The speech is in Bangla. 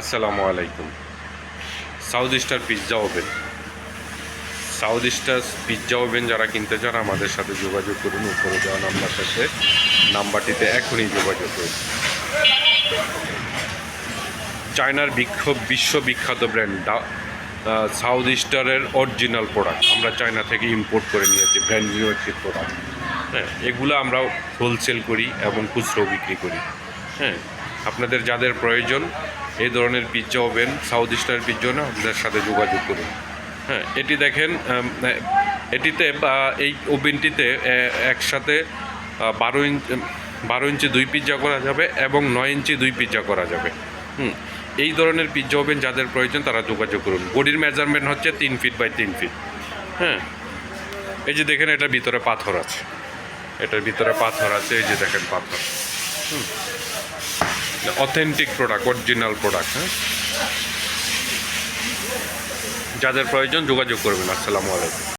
আসসালামু আলাইকুম। South Star pizza oven South Star pizza oven যারা কিনতে চান, আমাদের সাথে যোগাযোগ করুন। উপরে দেওয়া নাম্বার সাথে নাম্বারটিতে এখনই যোগাযোগ করুন। চায়নার বিক্ষোভ, বিশ্ববিখ্যাত ব্র্যান্ড সাউথ স্টারের অরিজিনাল প্রোডাক্ট আমরা চায়না থেকে ইম্পোর্ট করে নিয়েছি ব্র্যান্ড নিউ একটি প্রোডাক্ট হ্যাঁ এগুলো আমরা হোলসেল করি এবং খুচরো বিক্রি করি। হ্যাঁ আপনাদের যাদের প্রয়োজন, এই ধরনের pizza oven South Star pizza না আমাদের সাথে যোগাযোগ করুন। হ্যাঁ এটি দেখেন এটিতে বা এই ওভেনটিতে একসাথে বারো ইঞ্চ বারো ইঞ্চি দুই পিৎজা করা যাবে এবং নয় ইঞ্চি দুই পিৎজা করা যাবে। হুম, এই ধরনের পিৎজা ওভেন যাদের প্রয়োজন, তারা যোগাযোগ করুন। বডির মেজারমেন্ট হচ্ছে তিন ফিট বাই তিন ফিট হ্যাঁ এই যে দেখেন, এটার ভিতরে পাথর আছে। এটার ভিতরে পাথর আছে, এই যে দেখেন পাথর। অথেন্টিক প্রোডাক্ট অরিজিনাল প্রোডাক্ট হ্যাঁ? যাদের প্রয়োজন যোগাযোগ করবেন আসসালামু আলাইকুম।